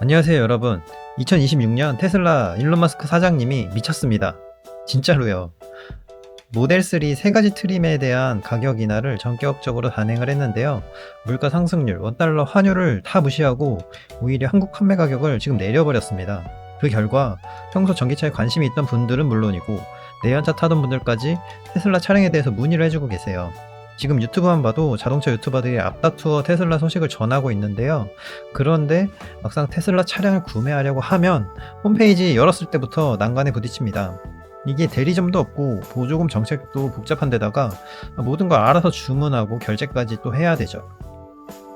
안녕하세요 여러분. 2026년 테슬라 일론 마스크 사장님이 미쳤습니다. 진짜로요. 모델 3 세 가지 트림에 대한 가격 인하를 전격적으로 단행을 했는데요. 물가 상승률 원달러 환율을 다 무시하고 오히려 한국 판매 가격을 지금 내려버렸습니다. 그 결과 평소 전기차에 관심이 있던 분들은 물론이고 내연차 타던 분들까지 테슬라 차량에 대해서 문의를 해주고 계세요 지금 유튜브만 봐도 자동차 유튜버들이 앞다투어 테슬라 소식을 전하고 있는데요. 그런데 막상 테슬라 차량을 구매하려고 하면 홈페이지 열었을 때부터 난관에 부딪힙니다. 이게 대리점도 없고 보조금 정책도 복잡한 데다가 모든 걸 알아서 주문하고 결제까지 또 해야 되죠.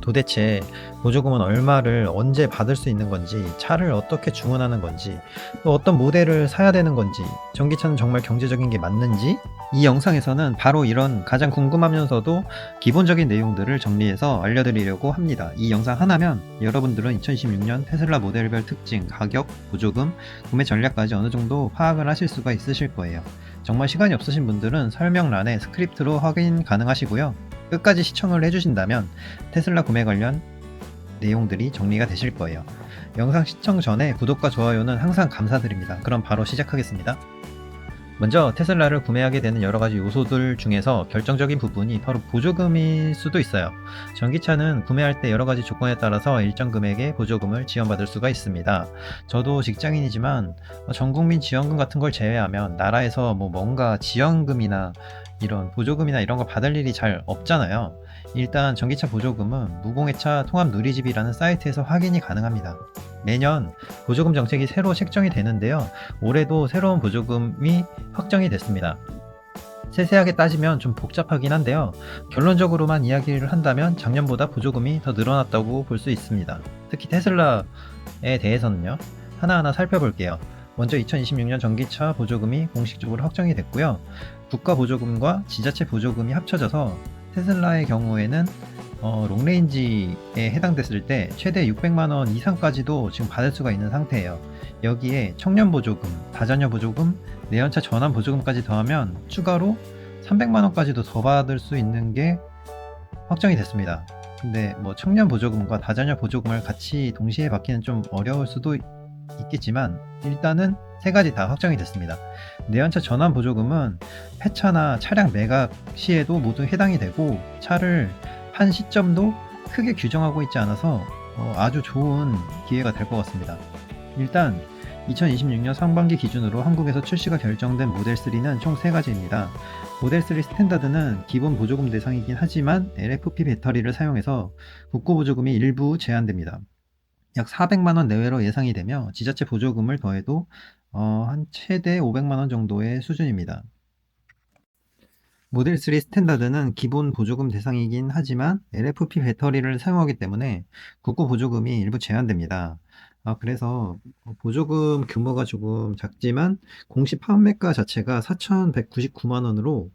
도대체 보조금은 얼마를 언제 받을 수 있는 건지, 차를 어떻게 주문하는 건지, 또 어떤 모델을 사야 되는 건지, 전기차는 정말 경제적인 게 맞는지, 이 영상에서는 바로 이런 가장 궁금하면서도 기본적인 내용들을 정리해서 알려드리려고 합니다. 이 영상 하나면 여러분들은 2026년 테슬라 모델별 특징, 가격, 보조금, 구매 전략까지 어느 정도 파악을 하실 수가 있으실 거예요. 정말 시간이 없으신 분들은 설명란에 스크립트로 확인 가능하시고요. 끝까지 시청을 해주신다면 테슬라 구매 관련 내용들이 정리가 되실 거예요. 영상 시청 전에 구독과 좋아요는 항상 감사드립니다. 그럼 바로 시작하겠습니다. 먼저 테슬라를 구매하게 되는 여러 가지 요소들 중에서 결정적인 부분이 바로 보조금일 수도 있어요. 전기차는 구매할 때 여러 가지 조건에 따라서 일정 금액의 보조금을 지원받을 수가 있습니다. 저도 직장인이지만 전 국민 지원금 같은 걸 제외하면 나라에서 뭐 뭔가 지원금이나 이런 보조금이나 이런 거 받을 일이 잘 없잖아요. 일단 전기차 보조금은 무공해차 통합 누리집이라는 사이트에서 확인이 가능합니다. 매년 보조금 정책이 새로 책정이 되는데요. 올해도 새로운 보조금이 확정이 됐습니다. 세세하게 따지면 좀 복잡하긴 한데요. 결론적으로만 이야기를 한다면 작년보다 보조금이 더 늘어났다고 볼 수 있습니다. 특히 테슬라에 대해서는요. 하나하나 살펴볼게요. 먼저 2026년 전기차 보조금이 공식적으로 확정이 됐고요. 국가 보조금과 지자체 보조금이 합쳐져서 테슬라의 경우에는 어, 롱레인지에 해당됐을 때 최대 600만 원 이상까지도 지금 받을 수가 있는 상태예요. 여기에 청년 보조금, 다자녀 보조금, 내연차 전환 보조금까지 더하면 추가로 300만 원까지도 더 받을 수 있는 게 확정이 됐습니다. 근데 뭐 청년 보조금과 다자녀 보조금을 같이 동시에 받기는 좀 어려울 수도 있겠지만 일단은 세 가지 다 확정이 됐습니다. 내연차 전환 보조금은 폐차나 차량 매각 시에도 모두 해당이 되고 차를 한 시점도 크게 규정하고 있지 않아서 어, 아주 좋은 기회가 될 것 같습니다. 일단 2026년 상반기 기준으로 한국에서 출시가 결정된 모델 3는 총 3가지입니다. 모델 3 스탠다드는 기본 보조금 대상이긴 하지만 LFP 배터리를 사용해서 국고 보조금이 일부 제한됩니다. 약 400만원 내외로 예상이 되며 지자체 보조금을 더해도 어, 한 최대 500만원 정도의 수준입니다. 모델 3 스탠다드는 기본 보조금 대상이긴 하지만 LFP 배터리를 사용하기 때문에 국고 보조금이 일부 제한됩니다. 아, 그래서 보조금 규모가 조금 작지만 공시 판매가 자체가 4,199만 원으로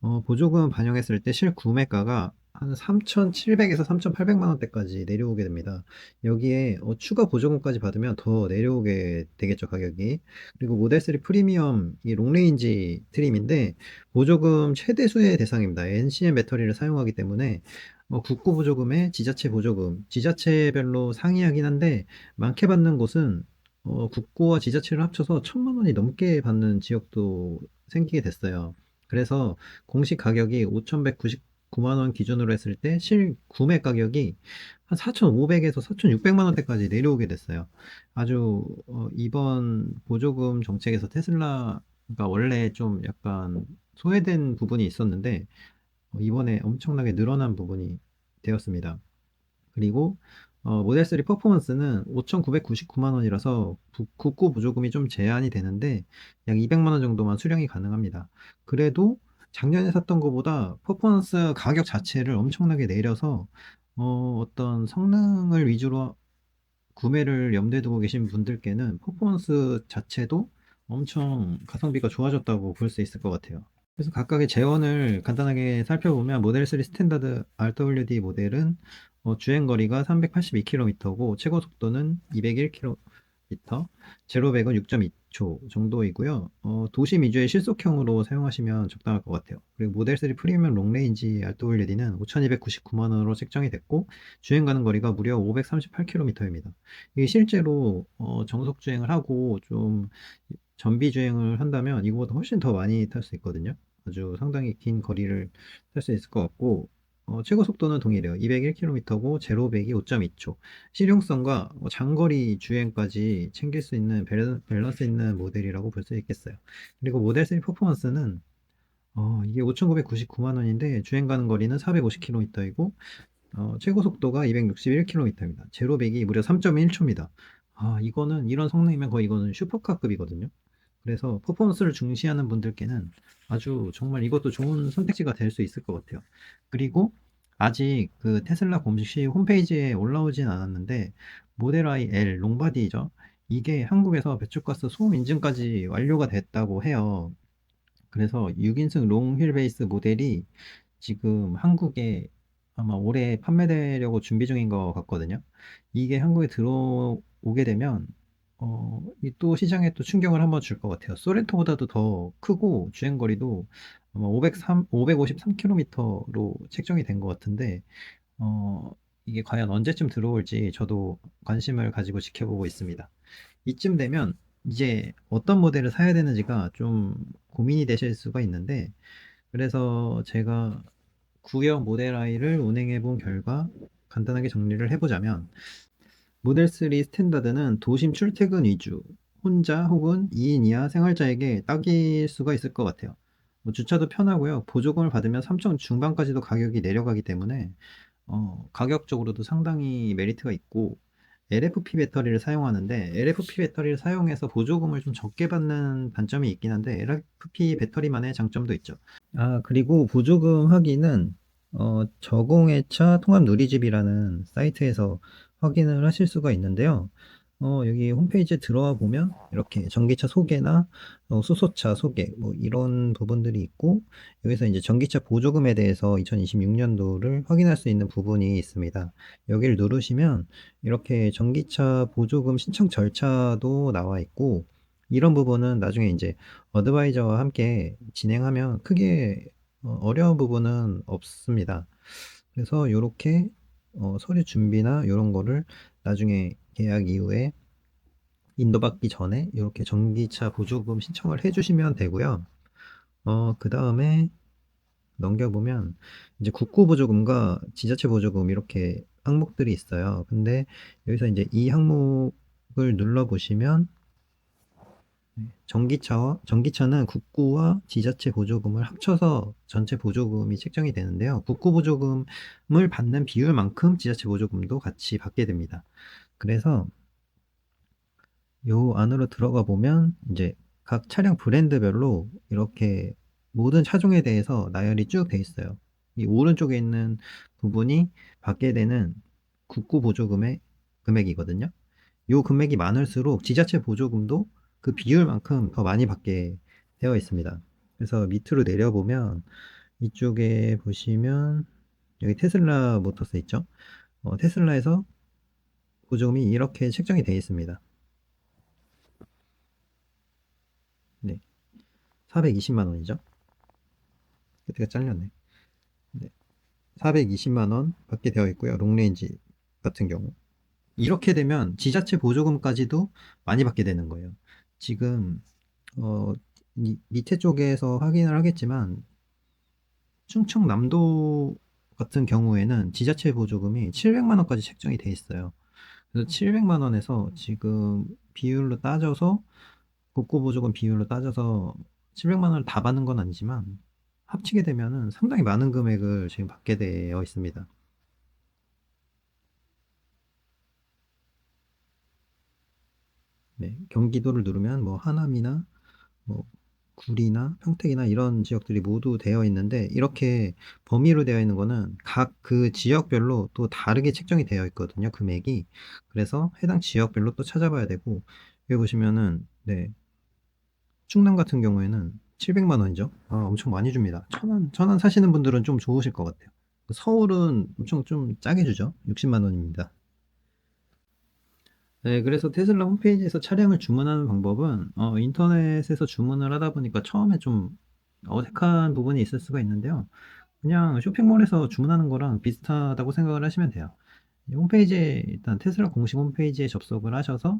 어, 보조금 반영했을 때 실구매가가 한 3,700에서 3,800만 원대까지 내려오게 됩니다. 여기에 어, 추가 보조금까지 받으면 더 내려오게 되겠죠, 가격이. 그리고 모델 3 프리미엄 이 롱레인지 트림인데 보조금 최대수의 대상입니다. NCM 배터리를 사용하기 때문에 어, 국고 보조금에 지자체 보조금, 지자체별로 상이하긴 한데 많게 받는 곳은 어, 국고와 지자체를 합쳐서 천만 원이 넘게 받는 지역도 생기게 됐어요. 그래서 공식 가격이 5,199만 원 기준으로 했을 때 실 구매 가격이 한 4,500에서 4,600만 원대까지 내려오게 됐어요. 아주 어, 이번 보조금 정책에서 테슬라가 원래 좀 약간 소외된 부분이 있었는데 어, 이번에 엄청나게 늘어난 부분이 되었습니다. 그리고 어, 모델 3 퍼포먼스는 5,999만 원이라서 국고 보조금이 좀 제한이 되는데 약 200만 원 정도만 수령이 가능합니다. 그래도 작년에 샀던 것보다 퍼포먼스 가격 자체를 엄청나게 내려서 어, 어떤 성능을 위주로 구매를 염두에 두고 계신 분들께는 퍼포먼스 자체도 엄청 가성비가 좋아졌다고 볼 수 있을 것 같아요. 그래서 각각의 재원을 간단하게 살펴보면 모델 3 스탠다드 RWD 모델은 어, 주행 거리가 382km고 최고 속도는 201km 제로백은 6.2초 정도이고요. 어, 도심 위주의 실속형으로 사용하시면 적당할 것 같아요. 그리고 모델 3 프리미엄 롱레인지 RWD는 5,299만 원으로 책정이 됐고 주행 가는 거리가 무려 538km입니다. 이게 실제로 어, 정속 주행을 하고 좀 전비 주행을 한다면 이거보다 훨씬 더 많이 탈 수 있거든요. 아주 상당히 긴 거리를 탈 수 있을 것 같고 어, 최고 속도는 동일해요. 201km고 제로 백이 5.2초. 실용성과 뭐 장거리 주행까지 챙길 수 있는 밸런- 밸런스 있는 모델이라고 볼 수 있겠어요. 그리고 모델 3 퍼포먼스는 어, 이게 5,999만 원인데 주행 가는 거리는 450km이고 어, 최고 속도가 261km입니다. 제로 백이 무려 3.1초입니다. 아, 이거는 이런 성능이면 거의 이거는 슈퍼카급이거든요. 그래서 퍼포먼스를 중시하는 분들께는 아주 정말 이것도 좋은 선택지가 될 수 있을 것 같아요. 그리고 아직 그 테슬라 공식 홈페이지에 올라오진 않았는데 모델 Y L 롱바디죠. 이게 한국에서 배출가스 소음 인증까지 완료가 됐다고 해요. 그래서 6인승 롱휠 베이스 모델이 지금 한국에 아마 올해 판매되려고 준비 중인 것 같거든요. 이게 한국에 들어오게 되면 어, 이 또 시장에 또 충격을 한번 줄 것 같아요. 소렌토보다도 더 크고 주행 거리도 아마 503, 553km로 책정이 된 것 같은데 어, 이게 과연 언제쯤 들어올지 저도 관심을 가지고 지켜보고 있습니다. 이쯤 되면 이제 어떤 모델을 사야 되는지가 좀 고민이 되실 수가 있는데 그래서 제가 구형 모델 I를 운행해 본 결과 간단하게 정리를 해보자면 모델 3 스탠다드는 도심 출퇴근 위주 혼자 혹은 2인 이하 생활자에게 딱일 수가 있을 것 같아요. 뭐 주차도 편하고요. 보조금을 받으면 3천 중반까지도 가격이 내려가기 때문에 어, 가격적으로도 상당히 메리트가 있고 LFP 배터리를 사용하는데 LFP 배터리를 사용해서 보조금을 좀 적게 받는 단점이 있긴 한데 LFP 배터리만의 장점도 있죠. 아, 그리고 보조금 확인은 어, 저공해차 통합 누리집이라는 사이트에서 확인을 하실 수가 있는데요. 어, 여기 홈페이지에 들어와 보면 이렇게 전기차 소개나 어, 수소차 소개 뭐 이런 부분들이 있고 여기서 이제 전기차 보조금에 대해서 2026년도를 확인할 수 있는 부분이 있습니다. 여기를 누르시면 이렇게 전기차 보조금 신청 절차도 나와 있고 이런 부분은 나중에 이제 어드바이저와 함께 진행하면 크게 어, 어려운 부분은 없습니다. 그래서 이렇게 어, 서류 준비나 이런 거를 나중에 계약 이후에 인도받기 전에 이렇게 전기차 보조금 신청을 해주시면 되고요. 어, 그 다음에 넘겨보면 이제 국고 보조금과 지자체 보조금 이렇게 항목들이 있어요. 근데 여기서 이제 이 항목을 눌러보시면 네, 전기차와 전기차는 국고와 지자체 보조금을 합쳐서 전체 보조금이 책정이 되는데요. 국고 보조금을 받는 비율만큼 지자체 보조금도 같이 받게 됩니다. 그래서 요 안으로 들어가 보면 이제 각 차량 브랜드별로 이렇게 모든 차종에 대해서 나열이 쭉 돼 있어요. 이 오른쪽에 있는 부분이 받게 되는 국고 보조금의 금액이거든요. 요 금액이 많을수록 지자체 보조금도 그 비율만큼 더 많이 받게 되어 있습니다. 그래서 밑으로 내려보면 이쪽에 보시면 여기 테슬라 모터스 있죠? 어, 테슬라에서 보조금이 이렇게 책정이 되어 있습니다. 네. 420만 원이죠. 그때가 잘렸네. 네. 420만 원 받게 되어 있고요. 롱레인지 같은 경우. 이렇게 되면 지자체 보조금까지도 많이 받게 되는 거예요. 지금 어, 이, 밑에 쪽에서 확인을 하겠지만 충청남도 같은 경우에는 지자체 보조금이 700만 원까지 책정이 돼 있어요. 그래서 700만 원에서 지금 비율로 따져서 국고 보조금 비율로 따져서 700만 원을 다 받는 건 아니지만 합치게 되면은 상당히 많은 금액을 지금 받게 되어 있습니다. 네, 경기도를 누르면 뭐 하남이나 뭐 구리나 평택이나 이런 지역들이 모두 되어 있는데 이렇게 범위로 되어 있는 거는 각 그 지역별로 또 다르게 책정이 되어 있거든요. 금액이. 그래서 해당 지역별로 또 찾아봐야 되고 여기 보시면은 네. 충남 같은 경우에는 700만 원이죠. 아, 엄청 많이 줍니다. 천안, 천안 사시는 분들은 좀 좋으실 것 같아요. 서울은 엄청 좀 짜게 주죠. 60만 원입니다. 네, 그래서 테슬라 홈페이지에서 차량을 주문하는 방법은 어, 인터넷에서 주문을 하다 보니까 처음에 좀 어색한 부분이 있을 수가 있는데요. 그냥 쇼핑몰에서 주문하는 거랑 비슷하다고 생각을 하시면 돼요. 이 홈페이지에 일단 테슬라 공식 홈페이지에 접속을 하셔서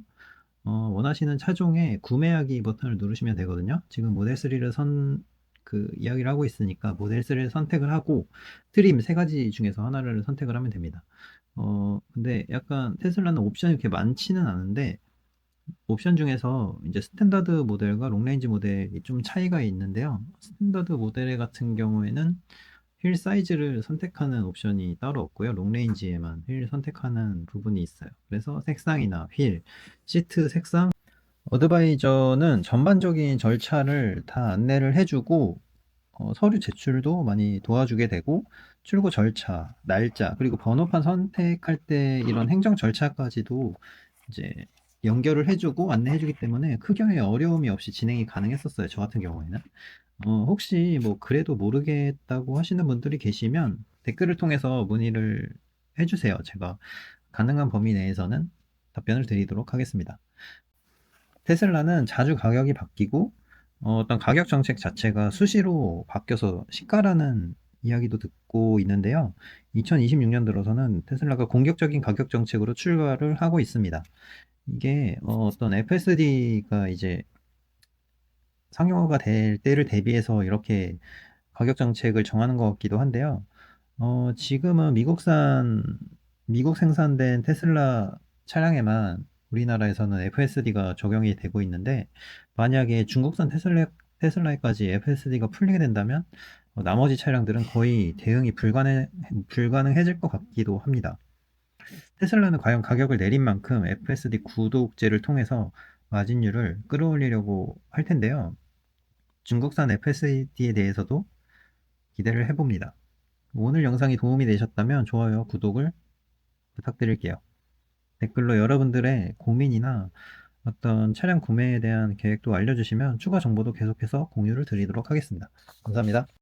어, 원하시는 차종의 구매하기 버튼을 누르시면 되거든요. 지금 모델 3를 선, 그 이야기를 하고 있으니까 모델 3를 선택을 하고 트림 세 가지 중에서 하나를 선택을 하면 됩니다. 어, 근데 약간 테슬라는 옵션이 그렇게 많지는 않은데 옵션 중에서 이제 스탠다드 모델과 롱레인지 모델이 좀 차이가 있는데요. 스탠다드 모델 같은 경우에는 휠 사이즈를 선택하는 옵션이 따로 없고요. 롱레인지에만 휠 선택하는 부분이 있어요. 그래서 색상이나 휠, 시트 색상, 어드바이저는 전반적인 절차를 다 안내를 해주고 어, 서류 제출도 많이 도와주게 되고 출고 절차, 날짜, 그리고 번호판 선택할 때 이런 행정 절차까지도 이제 연결을 해주고 안내해주기 때문에 크게 어려움이 없이 진행이 가능했었어요. 저 같은 경우에는. 어, 혹시 뭐 그래도 모르겠다고 하시는 분들이 계시면 댓글을 통해서 문의를 해주세요. 제가 가능한 범위 내에서는 답변을 드리도록 하겠습니다. 테슬라는 자주 가격이 바뀌고 어, 어떤 가격 정책 자체가 수시로 바뀌어서 시가라는 이야기도 듣고 있는데요. 2026년 들어서는 테슬라가 공격적인 가격 정책으로 출발을 하고 있습니다. 이게 어, 어떤 FSD가 이제 상용화가 될 때를 대비해서 이렇게 가격 정책을 정하는 것 같기도 한데요. 어, 지금은 미국산, 미국 생산된 테슬라 차량에만 우리나라에서는 FSD가 적용이 되고 있는데, 만약에 중국산 테슬라, 테슬라에까지 FSD가 풀리게 된다면, 어, 나머지 차량들은 거의 대응이 불가능, 불가능해질 것 같기도 합니다. 테슬라는 과연 가격을 내린 만큼 FSD 구독제를 통해서 마진율을 끌어올리려고 할 텐데요. 중국산 FSD에 대해서도 기대를 해봅니다. 오늘 영상이 도움이 되셨다면 좋아요, 구독을 부탁드릴게요. 댓글로 여러분들의 고민이나 어떤 차량 구매에 대한 계획도 알려주시면 추가 정보도 계속해서 공유를 드리도록 하겠습니다. 감사합니다.